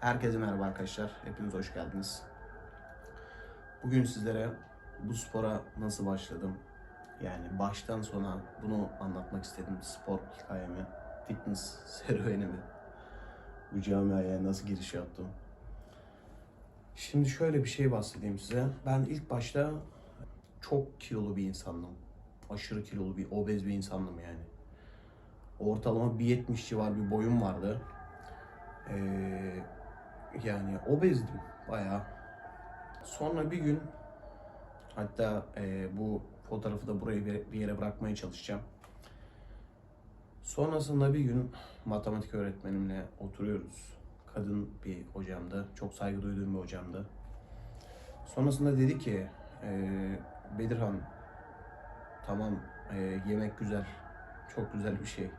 Herkese merhaba arkadaşlar. Hepiniz hoş geldiniz. Bugün sizlere bu spora nasıl başladım? Yani baştan sona bunu anlatmak istedim. Spor hikayemi, fitness serüvenimi. Bu camiaya nasıl giriş yaptım? Şimdi şöyle bir şey bahsedeyim size. Ben ilk başta çok kilolu bir insandım. Aşırı kilolu bir, obez bir insandım yani. Ortalama 1.70 civar bir boyum vardı. Ee, yani obezdim bayağı. Sonra bir gün hatta e, bu fotoğrafı da buraya bir, yere bırakmaya çalışacağım. Sonrasında bir gün matematik öğretmenimle oturuyoruz. Kadın bir hocamdı. Çok saygı duyduğum bir hocamdı. Sonrasında dedi ki e, Bedirhan tamam e, yemek güzel. Çok güzel bir şey.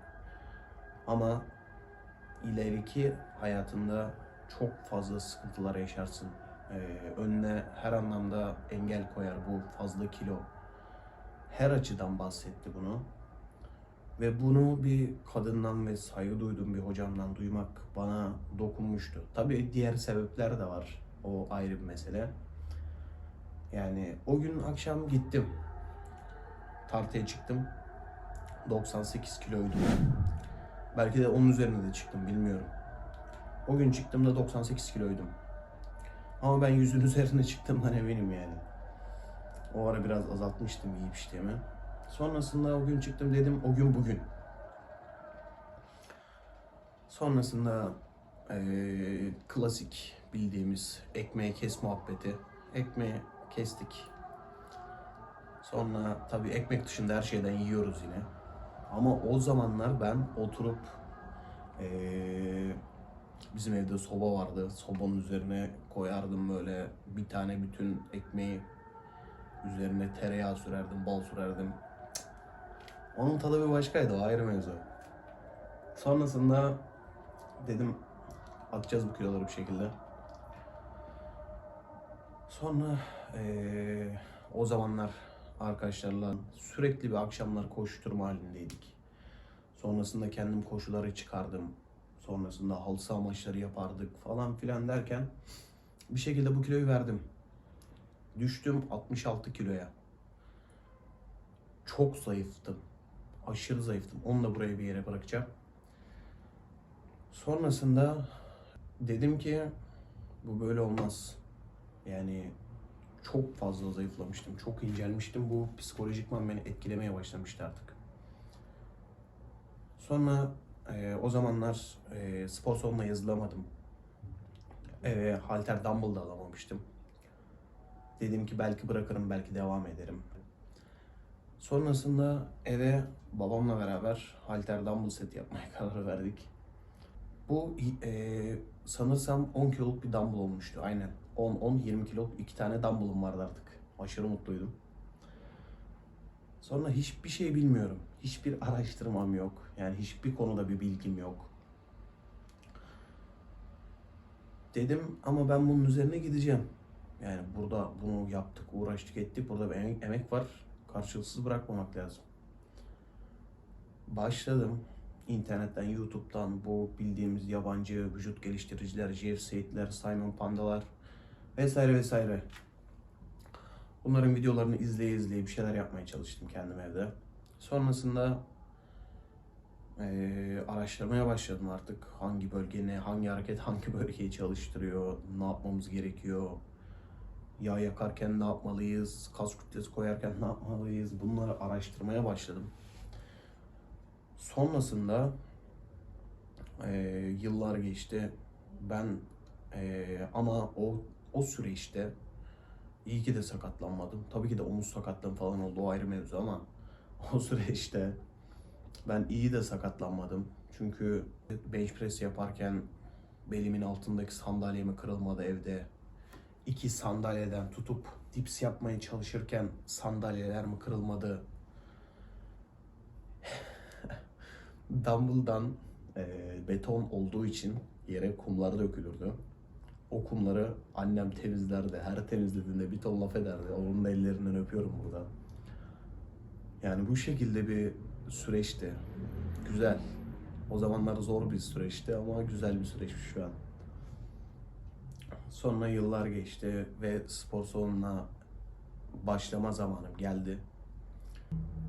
Ama ileriki hayatında çok fazla sıkıntılar yaşarsın. Ee, önüne her anlamda engel koyar bu fazla kilo. Her açıdan bahsetti bunu. Ve bunu bir kadından ve saygı duyduğum bir hocamdan duymak bana dokunmuştu. Tabii diğer sebepler de var. O ayrı bir mesele. Yani o gün akşam gittim. Tartıya çıktım. 98 kiloydum. Belki de onun üzerine de çıktım bilmiyorum. O gün çıktığımda 98 kiloydum. Ama ben yüzün üzerine çıktığımdan eminim yani. O ara biraz azaltmıştım yiyip içtiğimi. Sonrasında o gün çıktım dedim o gün bugün. Sonrasında eee, klasik bildiğimiz ekmeği kes muhabbeti. Ekmeği kestik. Sonra tabii ekmek dışında her şeyden yiyoruz yine. Ama o zamanlar ben oturup eee, bizim evde soba vardı. Sobanın üzerine koyardım böyle bir tane bütün ekmeği üzerine tereyağı sürerdim, bal sürerdim. Onun tadı bir başkaydı, o ayrı mevzu. Sonrasında dedim atacağız bu kiloları bir şekilde. Sonra eee, o zamanlar arkadaşlarla sürekli bir akşamlar koşturma halindeydik. Sonrasında kendim koşuları çıkardım. Sonrasında halı saha maçları yapardık falan filan derken bir şekilde bu kiloyu verdim. Düştüm 66 kiloya. Çok zayıftım. Aşırı zayıftım. Onu da buraya bir yere bırakacağım. Sonrasında dedim ki bu böyle olmaz. Yani çok fazla zayıflamıştım. Çok incelmiştim. Bu psikolojikman beni etkilemeye başlamıştı artık. Sonra e, o zamanlar e, spor salonuna yazılamadım. Eve halter dumbbell da alamamıştım. Dedim ki belki bırakırım, belki devam ederim. Sonrasında eve babamla beraber halter dumbbell set yapmaya karar verdik. Bu e, sanırsam 10 kiloluk bir dumbbell olmuştu. Aynen. 10-10-20 kiloluk iki tane dumbbellım vardı artık. Aşırı mutluydum. Sonra hiçbir şey bilmiyorum. Hiçbir araştırmam yok. Yani hiçbir konuda bir bilgim yok. Dedim ama ben bunun üzerine gideceğim. Yani burada bunu yaptık, uğraştık, ettik. Burada bir emek, var. Karşılıksız bırakmamak lazım. Başladım. İnternetten, YouTube'dan bu bildiğimiz yabancı vücut geliştiriciler, Jeff Said'ler, Simon Panda'lar vesaire vesaire. Bunların videolarını izleye izleye bir şeyler yapmaya çalıştım kendim evde. Sonrasında eee, araştırmaya başladım artık. Hangi bölge ne, hangi hareket hangi bölgeyi çalıştırıyor, ne yapmamız gerekiyor, yağ yakarken ne yapmalıyız, kas kütlesi koyarken ne yapmalıyız bunları araştırmaya başladım. Sonrasında eee, yıllar geçti. Ben eee, ama o o süreçte İyi ki de sakatlanmadım. Tabii ki de omuz sakatlığım falan oldu o ayrı mevzu ama o süreçte ben iyi de sakatlanmadım. Çünkü bench press yaparken belimin altındaki sandalyemi kırılmadı evde. İki sandalyeden tutup dips yapmaya çalışırken sandalyeler mi kırılmadı? Dumbbell'dan e, beton olduğu için yere kumlar dökülürdü. O kumları annem temizlerdi. Her temizlediğinde bir ton laf ederdi. Onun ellerinden öpüyorum buradan. Yani bu şekilde bir süreçti. Güzel. O zamanlar zor bir süreçti ama güzel bir süreçmiş şu an. Sonra yıllar geçti ve spor salonuna başlama zamanım geldi.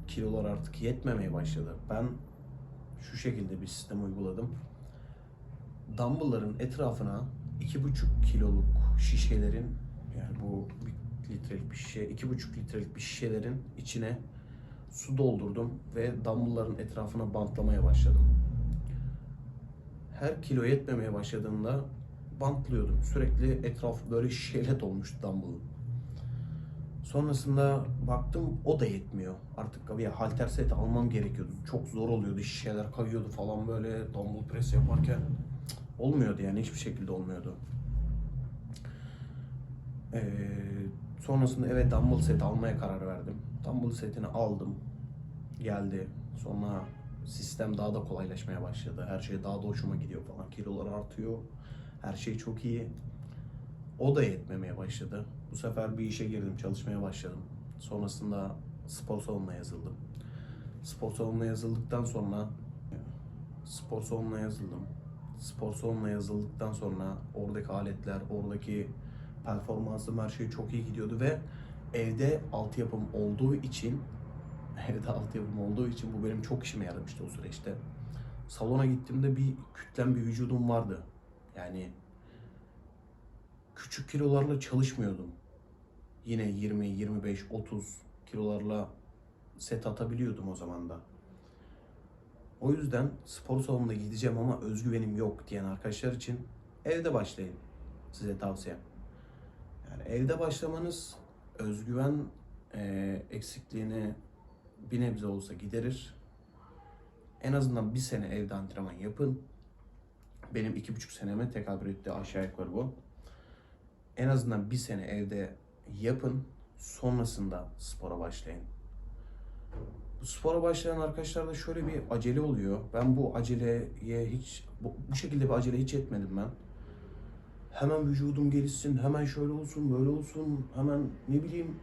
Kilolar artık yetmemeye başladı. Ben şu şekilde bir sistem uyguladım. Dumbbell'ların etrafına 2,5 kiloluk şişelerin yani bu bir litrelik bir şişe, 2,5 litrelik bir şişelerin içine su doldurdum ve dumbbell'ların etrafına bantlamaya başladım. Her kilo yetmemeye başladığında bantlıyordum. Sürekli etraf böyle şişeyle dolmuştu dumbbell'ın. Sonrasında baktım o da yetmiyor. Artık bir halter seti almam gerekiyordu. Çok zor oluyordu. Şişeler kayıyordu falan böyle dumbbell press yaparken. Olmuyordu yani hiçbir şekilde olmuyordu. Ee, sonrasında eve dumbbell seti almaya karar verdim. Dumbbell setini aldım. Geldi. Sonra sistem daha da kolaylaşmaya başladı. Her şey daha da hoşuma gidiyor falan. Kilolar artıyor. Her şey çok iyi. O da yetmemeye başladı. Bu sefer bir işe girdim, çalışmaya başladım. Sonrasında spor salonuna yazıldım. Spor salonuna yazıldıktan sonra spor salonuna yazıldım. Spor salonuna yazıldıktan sonra oradaki aletler, oradaki performansım her şey çok iyi gidiyordu ve evde altyapım olduğu için evde altyapım olduğu için bu benim çok işime yaramıştı o süreçte. Salona gittiğimde bir kütlem bir vücudum vardı. Yani küçük kilolarla çalışmıyordum. Yine 20, 25, 30 kilolarla set atabiliyordum o zaman da. O yüzden spor salonuna gideceğim ama özgüvenim yok diyen arkadaşlar için evde başlayın. Size tavsiyem. Yani evde başlamanız özgüven eee, eksikliğini bir nebze olsa giderir. En azından bir sene evde antrenman yapın. Benim iki buçuk seneme tekabül etti aşağı yukarı bu. En azından bir sene evde yapın. Sonrasında spora başlayın. Spora başlayan arkadaşlarda şöyle bir acele oluyor. Ben bu aceleye hiç, bu, bu şekilde bir acele hiç etmedim ben. Hemen vücudum gelişsin, hemen şöyle olsun, böyle olsun, hemen ne bileyim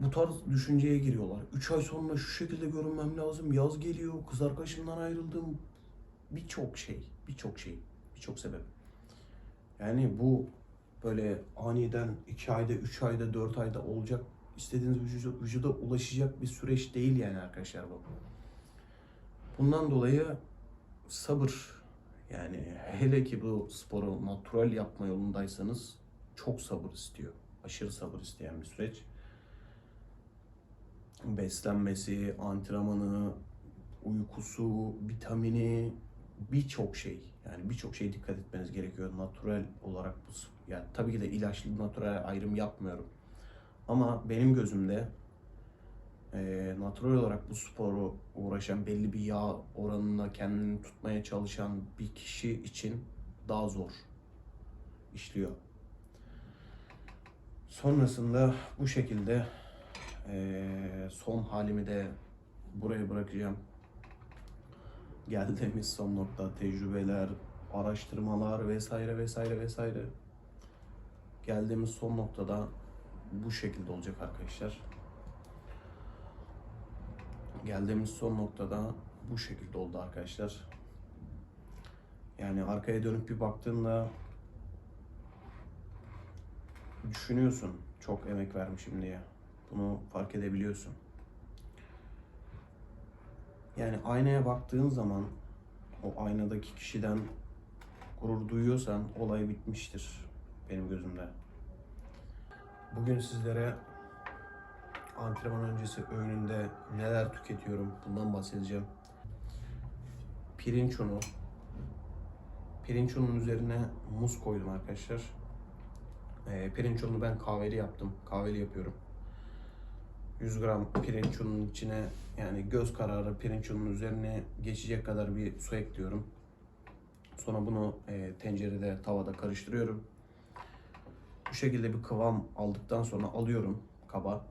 bu tarz düşünceye giriyorlar. 3 ay sonra şu şekilde görünmem lazım, yaz geliyor, kız arkadaşımdan ayrıldım. Birçok şey, birçok şey, birçok sebep. Yani bu böyle aniden 2 ayda, 3 ayda, 4 ayda olacak, istediğiniz vücuda, vücuda ulaşacak bir süreç değil yani arkadaşlar bu. Bundan dolayı sabır yani hele ki bu sporu natural yapma yolundaysanız çok sabır istiyor. Aşırı sabır isteyen bir süreç. Beslenmesi, antrenmanı, uykusu, vitamini birçok şey. Yani birçok şey dikkat etmeniz gerekiyor. Natural olarak bu yani tabii ki de ilaçlı natural ayrım yapmıyorum. Ama benim gözümde e, natural olarak bu sporu uğraşan belli bir yağ oranına kendini tutmaya çalışan bir kişi için daha zor işliyor. Sonrasında bu şekilde e, son halimi de buraya bırakacağım. Geldiğimiz son nokta tecrübeler, araştırmalar vesaire vesaire vesaire. Geldiğimiz son noktada bu şekilde olacak arkadaşlar. Geldiğimiz son noktada bu şekilde oldu arkadaşlar. Yani arkaya dönüp bir baktığında düşünüyorsun çok emek vermişim diye. Bunu fark edebiliyorsun. Yani aynaya baktığın zaman o aynadaki kişiden gurur duyuyorsan olay bitmiştir benim gözümde. Bugün sizlere antrenman öncesi öğününde neler tüketiyorum bundan bahsedeceğim. Pirinç unu. Pirinç ununun üzerine muz koydum arkadaşlar. Ee, pirinç ununu ben kahveli yaptım. Kahveli yapıyorum. 100 gram pirinç ununun içine yani göz kararı pirinç ununun üzerine geçecek kadar bir su ekliyorum. Sonra bunu e, tencerede, tavada karıştırıyorum. Bu şekilde bir kıvam aldıktan sonra alıyorum kaba.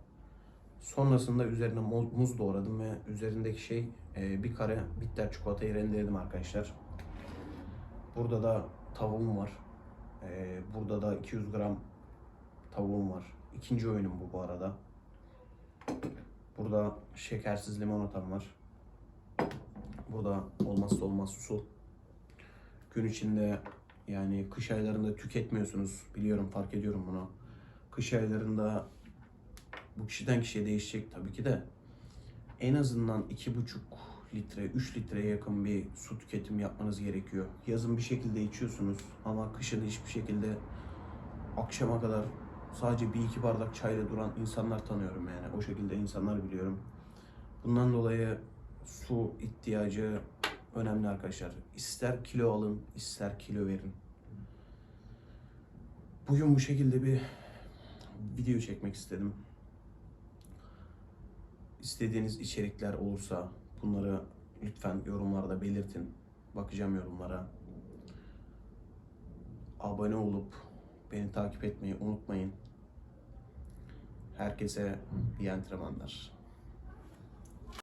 Sonrasında üzerine muz doğradım ve üzerindeki şey e, bir kare bitter çikolatayı rendeledim arkadaşlar. Burada da tavuğum var. E, burada da 200 gram tavuğum var. İkinci öğünüm bu bu arada. Burada şekersiz limonatam var. Burada olmazsa olmaz su. Gün içinde Yani kış aylarında tüketmiyorsunuz. Biliyorum, fark ediyorum bunu. Kış aylarında bu kişiden kişiye değişecek tabii ki de en azından 2,5 litre, 3 litreye yakın bir su tüketimi yapmanız gerekiyor. Yazın bir şekilde içiyorsunuz ama kışın hiçbir şekilde akşama kadar sadece bir iki bardak çayla duran insanlar tanıyorum yani. O şekilde insanlar biliyorum. Bundan dolayı su ihtiyacı önemli arkadaşlar. İster kilo alın, ister kilo verin. Bugün bu şekilde bir video çekmek istedim. İstediğiniz içerikler olursa bunları lütfen yorumlarda belirtin. Bakacağım yorumlara. Abone olup beni takip etmeyi unutmayın. Herkese iyi antrenmanlar.